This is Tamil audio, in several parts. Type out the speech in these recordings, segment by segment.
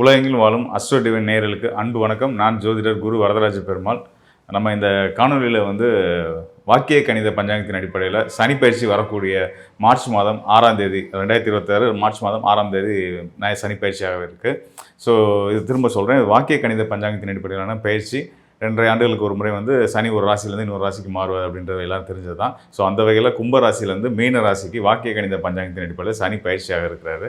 உலகெங்கிலும் வாழும் அஸ்ட்ரோ டிவைன் அன்பு வணக்கம். நான் ஜோதிடர் குரு வரதராஜ பெருமாள். நம்ம இந்த காணொலியில் வந்து வாக்கிய கணித பஞ்சாங்கத்தின் அடிப்படையில் சனிப்பயிற்சி வரக்கூடிய மார்ச் மாதம் ஆறாம் தேதி ரெண்டாயிரத்தி இருபத்தாறு மார்ச் மாதம் ஆறாம் தேதி நான் சனிப்பயிற்சியாக இருக்குது ஸோ இது திரும்ப சொல்கிறேன் வாக்கிய கணித பஞ்சாங்கத்தின் அடிப்படையிலான பயிற்சி. ரெண்டரை ஆண்டுகளுக்கு ஒரு முறை வந்து சனி ஒரு ராசியிலேருந்து இன்னொரு ராசிக்கு மாறுவது அப்படின்றது எல்லாம் தெரிஞ்சது தான் ஸோ அந்த வகையில் கும்ப ராசியிலேருந்து மீன ராசிக்கு வாக்கிய கணித பஞ்சாங்கத்தின் அடிப்படையில் சனி பயிற்சியாக இருக்கிறாரு.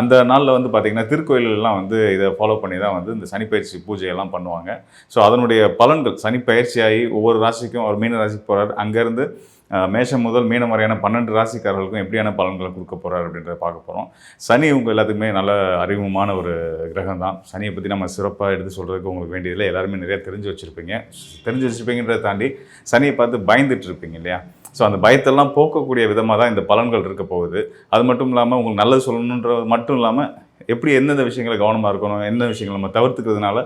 அந்த நாளில் வந்து பார்த்திங்கன்னா திருக்கோயிலெல்லாம் வந்து இதை ஃபாலோ பண்ணி தான் வந்து இந்த சனிப்பயிற்சி பூஜையெல்லாம் பண்ணுவாங்க. ஸோ அதனுடைய பலன்கள் சனிப்பயிற்சியாகி ஒவ்வொரு ராசிக்கும் ஒரு மீன ராசிக்கு போகிறார் அங்கேருந்து மேஷம் முதல் மீனம் வரையான பன்னெண்டு ராசிக்காரர்களுக்கும் எப்படியான பலன்களை கொடுக்க போகிறார் அப்படின்றத பார்க்க போகிறோம் சனி உங்கள் எல்லாத்துக்குமே நல்ல அறிமுகமான ஒரு கிரகம் தான். சனியை பற்றி நம்ம சிறப்பாக எடுத்து சொல்கிறதுக்கு உங்களுக்கு வேண்டியதில்லை. எல்லாருமே நிறையா தெரிஞ்சு வச்சுருப்பீங்க. தெரிஞ்சு வச்சுருப்பீங்கன்றதை தாண்டி சனியை பார்த்து பயந்துட்டு இருப்பீங்க இல்லையா? ஸோ அந்த பயத்தெல்லாம் போக்கக்கூடிய விதமாக தான் இந்த பலன்கள் இருக்க போகுது. அது மட்டும் இல்லாமல் உங்களுக்கு நல்லது சொல்லணுன்றது மட்டும் இல்லாமல் எப்படி எந்தெந்த விஷயங்களை கவனமாக இருக்கணும் எந்த விஷயங்களை நம்ம தவிர்த்துக்கிறதுனால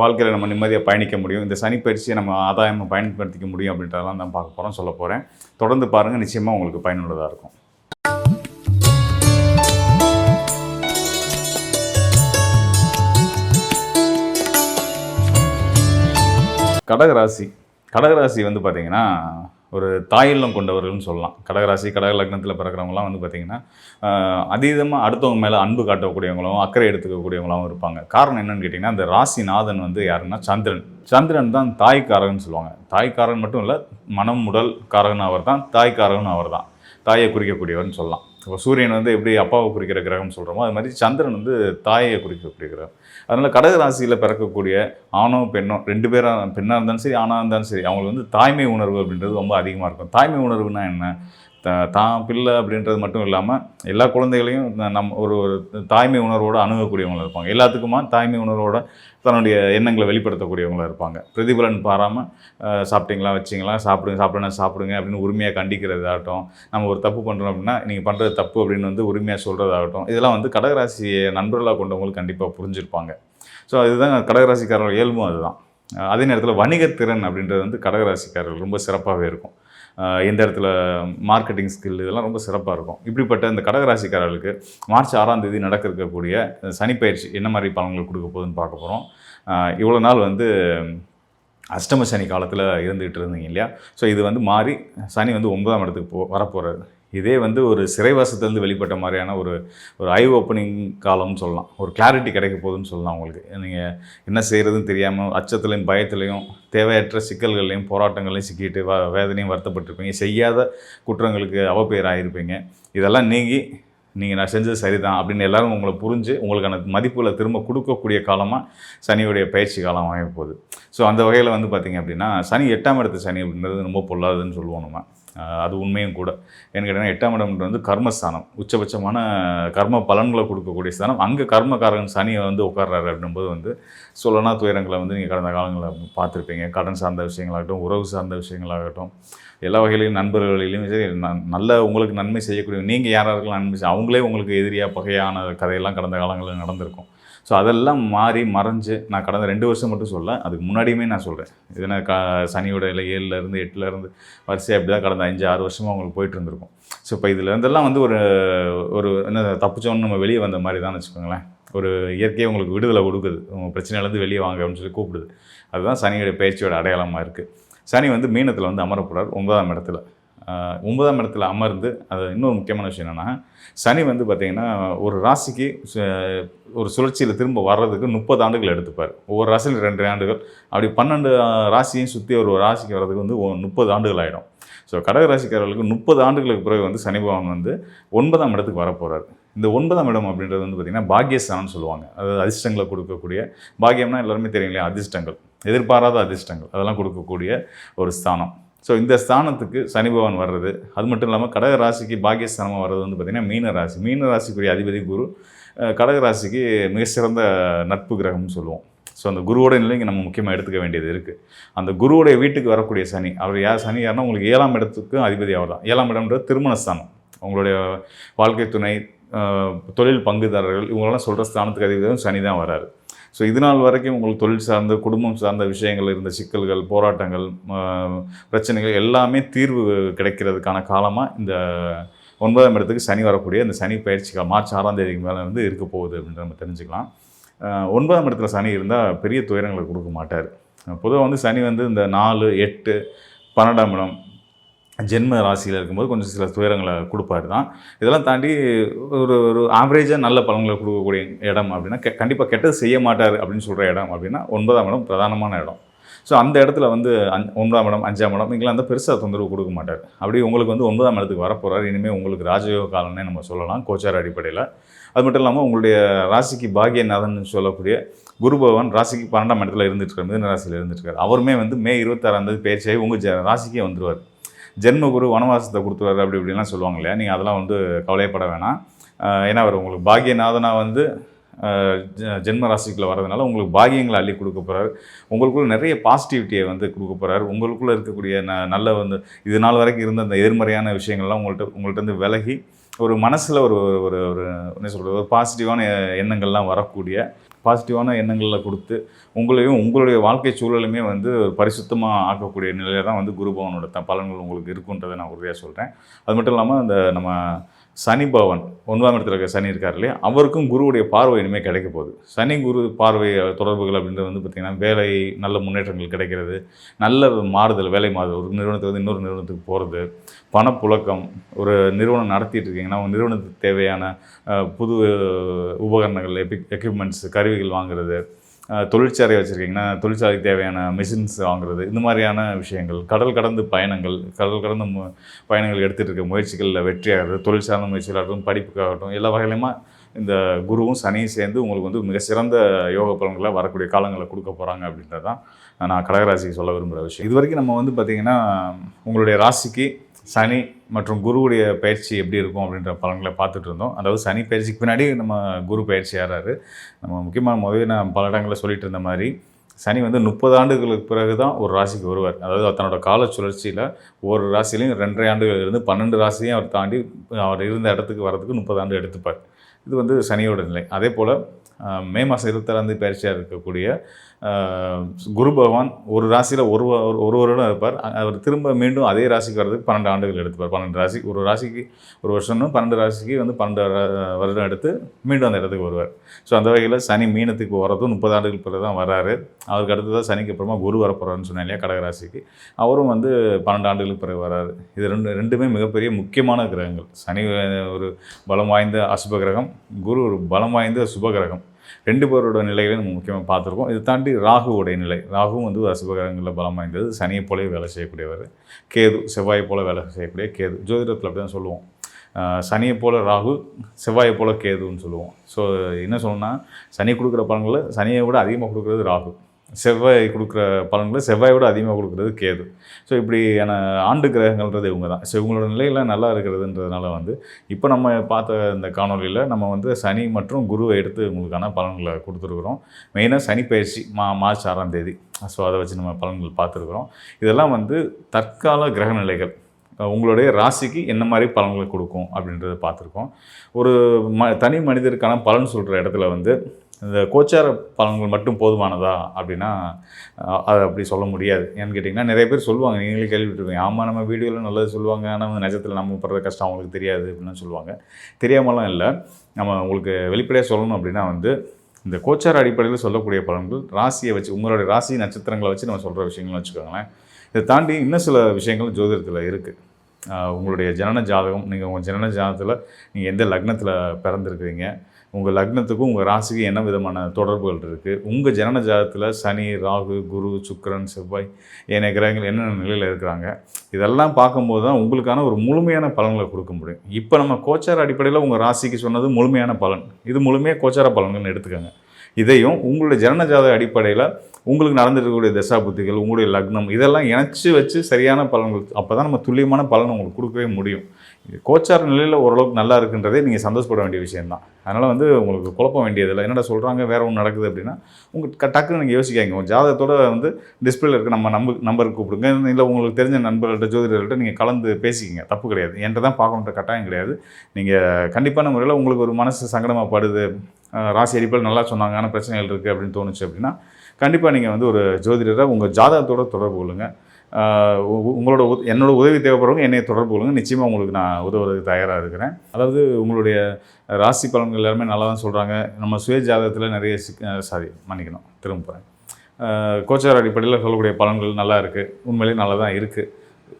வாழ்க்கையில் நம்ம நிம்மதியாக பயணிக்க முடியும். இந்த சனி பயிற்சியை நம்ம ஆதாயமாக பயன்படுத்திக்க முடியும் அப்படின்றதெல்லாம் தான் பார்க்க போகிறோம் சொல்ல போகிறேன் தொடர்ந்து பாருங்கள் நிச்சயமாக உங்களுக்கு பயனுள்ளதாக இருக்கும். கடகராசி. கடகராசி வந்து பார்த்திங்கன்னா ஒரு தாயில்லம் கொண்டவர்கள்னு சொல்லலாம். கடகராசி கடக லக்னத்தில் பிறக்கிறவங்களாம் வந்து பார்த்திங்கன்னா அதீதமாக அடுத்தவங்க மேலே அன்பு காட்டக்கூடியவங்களும் அக்கறை எடுத்துக்கக்கூடியவங்களாகவும் இருப்பாங்க. காரணம் என்னன்னு கேட்டிங்கன்னா அந்த ராசிநாதன் வந்து யாருன்னா சந்திரன். சந்திரன் தான் தாய்க்காரகன் சொல்லுவாங்க. தாய்க்காரன் மட்டும் இல்லை மனம் உடல் காரகன் அவர் தான் தாய்க்காரகன் அவர் தான் தாயை குறிக்கக்கூடியவர்னு சொல்லலாம். இப்போ சூரியன் வந்து எப்படி அப்பாவை குறிக்கிற கிரகம் சொல்கிறோமோ அது மாதிரி சந்திரன் வந்து தாயை குறிக்கக்கூடிய கிரகம். அதனால் கடக ராசியில் பிறக்கக்கூடிய ஆணோ பெண்ணோ ரெண்டு பேராக பெண்ணாக இருந்தாலும் சரி ஆணாக இருந்தாலும் சரி அவங்களுக்கு வந்து தாய்மை உணர்வு அப்படின்றது ரொம்ப அதிகமாக இருக்கும். தாய்மை உணர்வுனா என்ன? தான் பிள்ளை அப்படின்றது மட்டும் இல்லாமல் எல்லா குழந்தைகளையும் நம் ஒரு ஒரு தாய்மை உணர்வோடு அணுகக்கூடியவங்களாக இருப்பாங்க. எல்லாத்துக்குமா தாய்மை உணர்வோடு தன்னுடைய எண்ணங்களை வெளிப்படுத்தக்கூடியவங்களாக இருப்பாங்க. பிரதிபலன் பாராமல் சாப்பிட்டீங்களா வச்சிங்களா சாப்பிடுங்க சாப்பிடணும் சாப்பிடுங்க அப்படின்னு உரிமையாக கண்டிக்கிறதாகட்டும் நம்ம ஒரு தப்பு பண்ணுறோம் அப்படின்னா நீங்கள் பண்ணுறது தப்பு அப்படின்னு வந்து உரிமையாக சொல்கிறதாகட்டும் இதெல்லாம் வந்து கடகராசியை நண்பர்களாக கொண்டவங்களுக்கு கண்டிப்பாக புரிஞ்சிருப்பாங்க. ஸோ அதுதான் கடகராசிக்காரர்கள் இயல்பும் அதுதான். அதே நேரத்தில் வணிகத்திறன் அப்படின்றது வந்து கடகராசிக்காரர்கள் ரொம்ப சிறப்பாகவே இருக்கும். எந்த இடத்துல மார்க்கெட்டிங் ஸ்கில் இதெல்லாம் ரொம்ப சிறப்பாக இருக்கும். இப்படிப்பட்ட இந்த கடகராசிக்காரர்களுக்கு மார்ச் ஆறாம் தேதி நடக்க இருக்கக்கூடிய சனிப்பயிற்சி என்ன மாதிரி பலன்கள் கொடுக்க போகுதுன்னு பார்க்க போகிறோம் இவ்வளோ நாள் வந்து அஷ்டம சனி காலத்தில் இருந்துகிட்டு இருந்தீங்க இல்லையா? ஸோ இது வந்து மாறி சனி வந்து ஒன்பதாம் இடத்துக்கு போ வரப்போகிறது இதே வந்து ஒரு சிறைவாசத்துலேருந்து வெளிப்பட்ட மாதிரியான ஒரு ஒரு ஐ ஓப்பனிங் காலம்னு சொல்லலாம். ஒரு கிளாரிட்டி கிடைக்க போகுதுன்னு சொல்லலாம் உங்களுக்கு. நீங்கள் என்ன செய்கிறதுன்னு தெரியாமல் அச்சத்துலையும் பயத்துலையும் தேவையற்ற சிக்கல்கள்லையும் போராட்டங்களையும் சிக்கிட்டு வ வேதனையும் வருத்தப்பட்டிருப்பீங்க. செய்யாத குற்றங்களுக்கு அவப்பெயர் ஆகியிருப்பீங்க இதெல்லாம் நீங்கி நீங்கள் நான் செஞ்சது சரிதான் அப்படின்னு எல்லாரும் உங்களை புரிஞ்சு உங்களுக்கான மதிப்புகளை திரும்ப கொடுக்கக்கூடிய காலமாக சனியுடைய பயிற்சி காலம் அமைய போகுது ஸோ அந்த வகையில் வந்து பார்த்திங்க அப்படின்னா சனி எட்டாம் இடத்து சனி அப்படின்றது ரொம்ப பொல்லாதுன்னு சொல்லுவோம் நம்ம. அது உண்மையும் கூட. ஏன்னு கேட்டிங்கன்னா எட்டாம் இடம்ன்றது வந்து கர்மஸ்தானம். உச்சபட்சமான கர்ம பலன்களை கொடுக்கக்கூடிய ஸ்தானம். அங்கே கர்மக்காரன் சனியை வந்து உட்கார்றாரு அப்படின்போது வந்து சொல்லனா துயரங்களை வந்து நீங்கள் கடந்த காலங்களில் பார்த்துருப்பீங்க. கடன் சார்ந்த விஷயங்களாகட்டும் உறவு சார்ந்த விஷயங்களாகட்டும் எல்லா வகையிலையும் நண்பர்களிலையும் சரி ந- நல்ல உங்களுக்கு நன்மை செய்யக்கூடிய நீங்கள் யாராருக்கெல்லாம் நன்மை அவங்களே உங்களுக்கு எதிரியாக பகையான கதையெல்லாம் கடந்த காலங்களில் நடந்திருக்கும். ஸோ அதெல்லாம் மாறி மறைஞ்சு நான் கடந்த ரெண்டு வருஷம் மட்டும் சொல்ல அதுக்கு முன்னாடியுமே நான் சொல்கிறேன் இது நான் க சனியோட இல்லை ஏழுலேருந்து எட்டுலேருந்து வரிசையாக அப்படி தான் கடந்த அஞ்சு ஆறு வருஷமாக உங்களுக்கு போயிட்டு இருந்திருக்கும். ஸோ இப்போ இதுல இருந்தெல்லாம் வந்து ஒரு ஒரு என்ன தப்பிச்சோன்னு நம்ம வெளியே வந்த மாதிரி தான் வச்சுக்கோங்களேன். ஒரு இயற்கையை உங்களுக்கு விடுதலை கொடுக்குது. உங்கள் பிரச்சனையிலேருந்து வெளியே வாங்க அப்படின்னு சொல்லி கூப்பிடுது. அதுதான் சனியோட பயிற்சியோட அடையாளமாக இருக்குது சனி வந்து மீனத்தில் வந்து அமரப்படுறார் ஒன்பதாம் இடத்துல. ஒன்பதாம் இடத்துல அமர்ந்து அது இன்னொரு முக்கியமான விஷயம் என்னென்னா சனி வந்து பார்த்திங்கன்னா ஒரு ராசிக்கு சு- ஒரு சுழற்சியில் திரும்ப வர்றதுக்கு முப்பது ஆண்டுகள் எடுத்துப்பார். ஒவ்வொரு ராசியில் ரெண்டு ஆண்டுகள். அப்படி பன்னெண்டு ராசியும் சுற்றி ஒரு ராசிக்கு வர்றதுக்கு வந்து முப்பது ஆண்டுகள் ஆகிடும் ஸோ கடக ராசிக்காரர்களுக்கு முப்பது ஆண்டுகளுக்கு பிறகு வந்து சனி பகவான் வந்து ஒன்பதாம் இடத்துக்கு வரப்போகிறார் இந்த ஒன்பதாம் இடம் அப்படின்றது வந்து பார்த்திங்கன்னா பாக்யஸ்தானம்னு சொல்லுவாங்க. அதாவது அதிர்ஷ்டங்களை கொடுக்கக்கூடிய பாக்கியம்னா எல்லாருமே தெரியும் இல்லையா? அதிர்ஷ்டங்கள். எதிர்பாராத அதிர்ஷ்டங்கள். அதெல்லாம் கொடுக்கக்கூடிய ஒரு ஸ்தானம். ஸோ இந்த ஸ்தானத்துக்கு சனி பகவான் வர்றது அது மட்டும் இல்லாமல் கடக ராசிக்கு பாக்கியஸ்தானமாக வர்றது வந்து பார்த்திங்கன்னா மீன ராசி. மீன ராசிக்குரிய அதிபதி குரு கடக ராசிக்கு மிக சிறந்த நட்பு கிரகம்னு சொல்லுவோம். ஸோ அந்த குருவோட நிலை இங்கே நம்ம முக்கியமாக எடுத்துக்க வேண்டியது இருக்குது அந்த குருவோடைய வீட்டுக்கு வரக்கூடிய சனி அவர் யார் சனி யாருன்னா உங்களுக்கு ஏழாம் இடத்துக்கும் அதிபதி அவர் தான். ஏழாம் இடம்ன்றது திருமணஸ்தானம் உங்களுடைய வாழ்க்கை துணை தொழில் பங்குதாரர்கள் இவங்களெல்லாம் சொல்கிற ஸ்தானத்துக்கு அதிபதியும் சனி தான் வராரு. ஸோ இது நாள் வரைக்கும் உங்களுக்கு தொழில் சார்ந்த குடும்பம் சார்ந்த விஷயங்கள் இருந்த சிக்கல்கள் போராட்டங்கள் பிரச்சனைகள் எல்லாமே தீர்வு கிடைக்கிறதுக்கான காலமாக இந்த ஒன்பதாம் இடத்துக்கு சனி வரக்கூடிய இந்த சனி பயிற்சி காலம் மார்ச் ஆறாம் தேதிக்கு மேலே வந்து இருக்க போகுது அப்படின்றத நம்ம தெரிஞ்சுக்கலாம். ஒன்பதாம் இடத்துல சனி இருந்தால் பெரிய துயரங்களை கொடுக்க மாட்டார். பொதுவாக வந்து சனி வந்து இந்த நாலு எட்டு பன்னெண்டாம் இடம் ஜென்ம ராசியில் இருக்கும்போது கொஞ்சம் சில துயரங்களை கொடுப்பாரு தான். இதெல்லாம் தாண்டி ஒரு ஒரு ஆவரேஜாக நல்ல பலன்களை கொடுக்கக்கூடிய இடம் அப்படின்னா கண்டிப்பாக கெட்டது செய்ய மாட்டார் அப்படின்னு சொல்கிற இடம் அப்படின்னா ஒன்பதாம் இடம் பிரதானமான இடம். ஸோ அந்த இடத்துல வந்து அஞ் ஒன்பதாம் இடம் அஞ்சாம் இடம் இங்கெல்லாம் அந்த பெருசாக தொந்தரவு கொடுக்க மாட்டார். அப்படி உங்களுக்கு வந்து ஒன்பதாம் இடத்துக்கு வரப்போகிறார் இனிமேல் உங்களுக்கு ராஜயோக காலம்னே நம்ம சொல்லலாம் கோச்சார் அடிப்படையில். அது மட்டும் இல்லாமல் உங்களுடைய ராசிக்கு பாகியநாதன் சொல்லக்கூடிய குரு பகவான் ராசிக்கு பன்னெண்டாம் இடத்துல இருந்துட்டு இருக்காரு ராசியில் இருந்துட்டு அவருமே வந்து மே இருபத்தாறாம் தேதி பேச்சாகி உங்கள் ஜ ராசிக்கே வந்துடுவார் ஜென்ம குரு வனவாசத்தை கொடுத்துருவாரு அப்படி இப்படிலாம் சொல்லுவாங்க இல்லையா நீங்கள் அதெல்லாம் வந்து கவலையப்பட வேணாம். ஏன்னா அவர் உங்களுக்கு பாகியநாதனா வந்து ஜென்ம ராசிக்குள்ளே வரதுனால உங்களுக்கு பாகியங்களை அள்ளி கொடுக்க போகிறாரு உங்களுக்குள்ள நிறைய பாசிட்டிவிட்டியை வந்து கொடுக்க போகிறாரு உங்களுக்குள்ளே இருக்கக்கூடிய ந நல்ல வந்து இது நாள் வரைக்கும் இருந்த அந்த எதிர்மறையான விஷயங்கள்லாம் உங்கள்கிட்ட உங்கள்கிட்ட வந்து விலகி ஒரு மனசில் ஒரு ஒரு ஒரு என்ன சொல்கிறது ஒரு பாசிட்டிவான எண்ணங்கள்லாம் வரக்கூடிய பாசிட்டிவான எண்ணங்களில் கொடுத்து உங்களையும் உங்களுடைய வாழ்க்கை சூழலுமே வந்து பரிசுத்தமாக ஆக்கக்கூடிய நிலையில தான் வந்து குரு பவனோட த பலன்கள் உங்களுக்கு இருக்குன்றதை நான் உறுதியாக சொல்கிறேன் அது மட்டும் இல்லாமல் அந்த நம்ம சனி பவன் ஒன்பதாம் இடத்துல இருக்க சனி இருக்கார் இல்லையா? அவருக்கும் குருவுடைய பார்வை இனிமேல் கிடைக்க போகுது. சனி குரு பார்வை தொடர்புகள் அப்படின்றது வந்து பார்த்திங்கன்னா வேலை நல்ல முன்னேற்றங்கள் கிடைக்கிறது நல்ல மாறுதல் வேலை மாறுதல் ஒரு நிறுவனத்துக்கு இன்னொரு நிறுவனத்துக்கு போகிறது பணப்புழக்கம் ஒரு நிறுவனம் நடத்திட்டு இருக்கீங்கன்னா உங்கள் நிறுவனத்துக்கு தேவையான புது உபகரணங்கள் எபி எக்யூப்மெண்ட்ஸ் கருவிகள் வாங்குறது தொழிற்சாலை வச்சுருக்கீங்கன்னா தொழிற்சாலைக்கு தேவையான மிஷின்ஸ் வாங்குறது இந்த மாதிரியான விஷயங்கள் கடல் கடந்து பயணங்கள் கடல் கடந்து மு- பயணங்கள் எடுத்துகிட்டு இருக்க முயற்சிகளில் வெற்றியாகிறது தொழில் சார்ந்த முயற்சிகளாகட்டும் படிப்புக்காகட்டும் எல்லா வகையிலுமா இந்த குருவும் சனியும் சேர்ந்து உங்களுக்கு வந்து மிக சிறந்த யோக பலன்களை வரக்கூடிய காலங்களை கொடுக்க போகிறாங்க அப்படின்றது தான் நான் கடகராசிக்கு சொல்ல விரும்புகிற விஷயம். இது வரைக்கும் நம்ம வந்து பார்த்திங்கன்னா உங்களுடைய ராசிக்கு சனி மற்றும் குருவுடைய பயிற்சி எப்படி இருக்கும் அப்படின்ற பலன்களை பார்த்துட்டு இருந்தோம். அதாவது சனி பயிற்சிக்கு பின்னாடி நம்ம குரு பயிற்சி ஆறாரு. நம்ம முக்கியமாக முதல்ல நான் பல இடங்களில் சொல்லிட்டு இருந்த மாதிரி சனி வந்து முப்பது ஆண்டுகளுக்கு பிறகு தான் ஒரு ராசிக்கு வருவார். அதாவது தன்னோட கால சுழற்சியில் ஒரு ராசிலையும் ரெண்டரை ஆண்டுகள் இருந்து பன்னெண்டு ராசியும் அவர் தாண்டி அவர் இருந்த இடத்துக்கு வரதுக்கு முப்பது ஆண்டு எடுத்துப்பார். இது வந்து சனியோட நிலை. அதே போல் மே மாதம் இருபத்தாறாந்தேதி பயிற்சியாக இருக்கக்கூடிய குரு பகவான் ஒரு ராசியில் ஒரு ஒரு- வருடம் இருப்பார். அவர் திரும்ப மீண்டும் அதே ராசிக்கு வர்றதுக்கு பன்னெண்டு ஆண்டுகள் எடுத்துப்பார். பன்னெண்டு ராசி ஒரு ராசிக்கு ஒரு வருஷம்னு பன்னெண்டு ராசிக்கு வந்து பன்னெண்டு வருடம் எடுத்து மீண்டும் அந்த இடத்துக்கு வருவார். ஸோ அந்த வகையில் சனி மீனத்துக்கு வரதும் முப்பது ஆண்டுகள் பிறகு தான் வராரு. அவருக்கு அடுத்ததாக சனிக்கு அப்புறமா குரு வரப்போகிறான்னு சொன்னேன் இல்லையா கடகராசிக்கு அவரும் வந்து பன்னெண்டு ஆண்டுகளுக்கு பிறகு வராரு. இது ரெண்டு ரெண்டுமே மிகப்பெரிய முக்கியமான கிரகங்கள். சனி ஒரு பலம் வாய்ந்த அசுப கிரகம் குரு ஒரு பலம் வாய்ந்த சுப கிரகம். ரெண்டு பேரோட நிலைகளையும் நம்ம முக்கியமாக பார்த்துருக்கோம். இதை தாண்டி ராகுவோடைய நிலை. ராகுவும் வந்து அசுபகரங்களில் பலம் வாய்ந்தது. சனியை போலவே வேலை செய்யக்கூடியவர். கேது செவ்வாயை போல வேலை செய்யக்கூடிய கேது. ஜோதிடத்தில் அப்படி தான் சொல்லுவோம் சனியை போல ராகு செவ்வாயை போல கேதுன்னு சொல்லுவோம். ஸோ என்ன சொல்லணும்னா சனி கொடுக்குற பலன்களை சனியை விட அதிகமாக கொடுக்குறது ராகு. செவ்வாய் கொடுக்குற பலன்களை செவ்வாயோட விட அதிகமாக கொடுக்குறது கேது. ஸோ இப்படியான ஆண்டு கிரகங்கள்ன்றது இவங்க தான் ஸோ இவங்களோட நிலையெல்லாம் நல்லா இருக்கிறதுன்றதுனால வந்து இப்போ நம்ம பார்த்த இந்த காணொலியில் நம்ம வந்து சனி மற்றும் குருவை எடுத்து உங்களுக்கான பலன்களை கொடுத்துருக்குறோம். மெயினாக சனி பயிற்சி மா மார்ச் ஆறாம் தேதி. ஸோ அதை வச்சு நம்ம பலன்கள் பார்த்துருக்குறோம். இதெல்லாம் வந்து தற்கால கிரக நிலைகள் உங்களுடைய ராசிக்கு என்ன மாதிரி பலன்களை கொடுக்கும் அப்படின்றத பார்த்துருக்கோம். ஒரு ம தனி மனிதருக்கான பலன் சொல்கிற இடத்துல வந்து இந்த கோச்சார பலன்கள் மட்டும் போதுமானதா அப்படின்னா அதை அப்படி சொல்ல முடியாது. ஏன்னு கேட்டிங்கன்னா நிறைய பேர் சொல்லுவாங்க நீங்களே கேள்விப்பட்டிருப்பீங்க ஆமாம் நம்ம வீடியோவில் நல்லது சொல்லுவாங்க ஆனால் நிஜத்தில் நம்ம படுற கஷ்டம் அவங்களுக்கு தெரியாது அப்படின்னு சொல்லுவாங்க. தெரியாமலாம் இல்லை. நம்ம உங்களுக்கு வெளிப்படையாக சொல்லணும் அப்படின்னா வந்து இந்த கோச்சார அடிப்படையில் சொல்லக்கூடிய பலன்கள் ராசியை வச்சு உங்களுடைய ராசி நட்சத்திரங்களை வச்சு நம்ம சொல்கிற விஷயங்கள்னு வச்சுக்கோங்களேன். இதை தாண்டி இன்னும் சில விஷயங்கள் ஜோதிடத்தில் இருக்குது உங்களுடைய ஜனன ஜாதகம் நீங்கள் உங்கள் ஜனன ஜாதகத்தில் நீங்கள் எந்த லக்னத்தில் பிறந்திருக்கிறீங்க உங்கள் லக்னத்துக்கும் உங்கள் ராசிக்கும் என்ன விதமான தொடர்புகள் இருக்குது உங்கள் ஜனன ஜாதகத்தில் சனி ராகு குரு சுக்கரன் செவ்வாய் ஏனைய கிரகங்கள் என்னென்ன நிலையில் இருக்கிறாங்க? இதெல்லாம் பார்க்கும்போது தான் உங்களுக்கான ஒரு முழுமையான பலன்களை கொடுக்க முடியும். இப்போ நம்ம கோச்சார அடிப்படையில் உங்கள் ராசிக்கு சொன்னது முழுமையான பலன். இது முழுமையாக கோச்சார பலன்கள்னு எடுத்துக்கோங்க. இதையும் உங்களுடைய ஜனன ஜாதக அடிப்படையில் உங்களுக்கு நடந்துருக்கக்கூடிய இருக்கக்கூடிய தசா புத்திகள் உங்களுடைய லக்னம் இதெல்லாம் இணைச்சி வச்சு சரியான பலன்கள் அப்போ தான் நம்ம துல்லியமான பலன் உங்களுக்கு கொடுக்கவே முடியும். கோச்சார் நிலையில் ஓரளவுக்கு நல்லா இருக்குன்றதே நீங்கள் சந்தோஷப்பட வேண்டிய விஷயம்தான். அதனால் வந்து உங்களுக்கு குழப்ப வேண்டியதில்லை. என்னடா சொல்கிறாங்க வேறு ஒன்று நடக்குது அப்படின்னா உங்கள் டக்குன்னு நீங்கள் யோசிக்காங்க உங்கள் ஜாதகத்தோட வந்து டிஸ்பிளேல இருக்க நம்ம நம்ப நம்பருக்கு கூப்பிடுங்க. இல்லை உங்களுக்கு தெரிஞ்ச நண்பர்கள்ட்ட ஜோதிடர்கள்ட்ட நீங்கள் கலந்து பேசிக்கிங்க. தப்பு கிடையாது. என்கிட்ட தான் பார்க்கணுன்ற கட்டாயம் கிடையாது. நீங்கள் கண்டிப்பான முறையில் உங்களுக்கு ஒரு மனசு சங்கடமாகப்படுது படுது ராசி அடிப்படையில் நல்லா சொன்னாங்க. ஆனால் பிரச்சனைகள் இருக்குது அப்படின்னு தோணுச்சு அப்படின்னா கண்டிப்பாக நீங்கள் வந்து ஒரு ஜோதிடரை உங்கள் ஜாதகத்தோட தொடர்பு கொள்ளுங்கள் உங்களோட உத- என்னோட உதவி தேவைப்படுறவங்க என்னை தொடர்பு கொள்ளுங்க. நிச்சயமாக உங்களுக்கு நான் உதவுறதுக்கு தயாராக இருக்கிறேன். அதாவது உங்களுடைய ராசி பலன்கள் எல்லாருமே நல்லா தான் சொல்கிறாங்க நம்ம சுய ஜாதகத்தில் நிறைய சாரி மன்னிக்கணும் திரும்ப போகிறேன் கோச்சார் அடிப்படையில் சொல்லக்கூடிய பலன்கள் நல்லா இருக்குது உண்மையிலேயே நல்லா தான் இருக்குது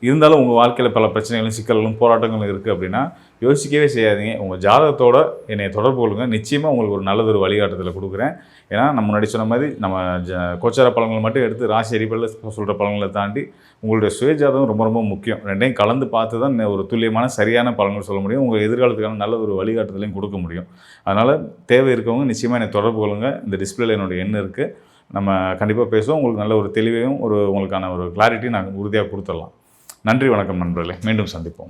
இருந்தாலும் உங்கள் வாழ்க்கையில் பல பிரச்சனைகளும் சிக்கல்களும் போராட்டங்களும் இருக்குது அப்படின்னா யோசிக்கவே செய்யாதீங்க. உங்கள் ஜாதகத்தோட என்னை தொடர்பு கொள்ளுங்க. நிச்சயமாக உங்களுக்கு ஒரு நல்லதொரு வழிகாட்டுதலை கொடுக்குறேன். ஏன்னா நம்ம முன்னாடி சொன்ன மாதிரி நம்ம ஜ கோச்சார பழங்களை மட்டும் எடுத்து ராசி அடிப்படையில் சொல்கிற பழங்களை தாண்டி உங்களுடைய சுயஜாதகம் ரொம்ப ரொம்ப முக்கியம். ரெண்டையும் கலந்து பார்த்து தான் ஒரு துல்லியமான சரியான பலன்கள் சொல்ல முடியும். உங்கள் எதிர்காலத்துக்கான நல்ல ஒரு வழிகாட்டுதலையும் கொடுக்க முடியும். அதனால் தேவை இருக்கவங்க நிச்சயமாக என்னை தொடர்பு கொள்ளுங்க. இந்த டிஸ்பிளேல என்னோட எண்ணு இருக்குது நம்ம கண்டிப்பாக பேசுவோம். உங்களுக்கு நல்ல ஒரு தெளிவையும் ஒரு உங்களுக்கான ஒரு கிளாரிட்டியும் நாங்கள் உறுதியாக கொடுத்துடலாம். நன்றி வணக்கம் நண்பர்களே. மீண்டும் சந்திப்போம்.